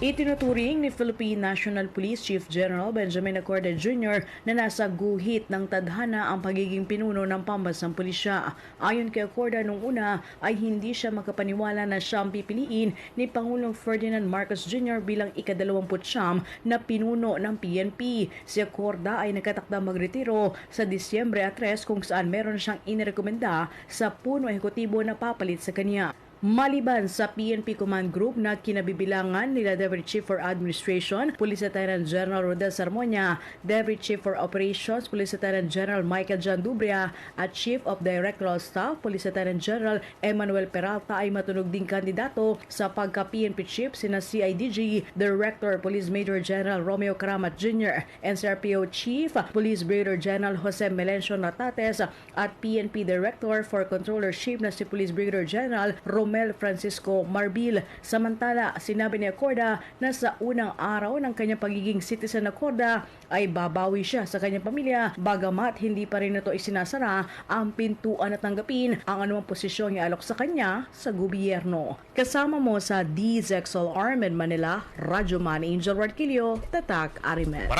Itinuturing ni Philippine National Police Chief General Benjamin Acorde Jr. na nasa guhit ng tadhana ang pagiging pinuno ng pambansang pulisya. Ayon kay Acorde nung una ay hindi siya makapaniwala na siya ang pipiliin ni Pangulong Ferdinand Marcos Jr. bilang ikadalawamput siyam na pinuno ng PNP. Si Acorde ay nakatakda magretiro sa Disyembre 3 kung saan meron siyang inirekomenda sa puno ehekutibo na papalit sa kanya. Maliban sa PNP Command Group na kinabibilangan nila Deputy Chief for Administration, Police Lieutenant General Rodel Sarmonia, Deputy Chief for Operations, Police Lieutenant General Michael John Dubria, at Chief of Directorial Staff, Police Lieutenant General Emmanuel Peralta ay matunog ding kandidato sa pagka-PNP Chief sina CIDG, Director Police Major General Romeo Karamat Jr., NCRPO Chief, Police Brigadier General Jose Melencio Natates, at PNP Director for Controllership na si Police Brigadier General Romel Francisco Marbil. Samantala, sinabi ni Acorda na sa unang araw ng kanyang pagiging citizen Acorda ay babawi siya sa kanyang pamilya bagamat hindi pa rin ito isinasara ang pintuan at tanggapin ang anumang posisyong ialok sa kanya sa gobyerno. Kasama mo sa DZXL Arm in Manila, Radyo Man Angel Radquillo, Tatak Arimet.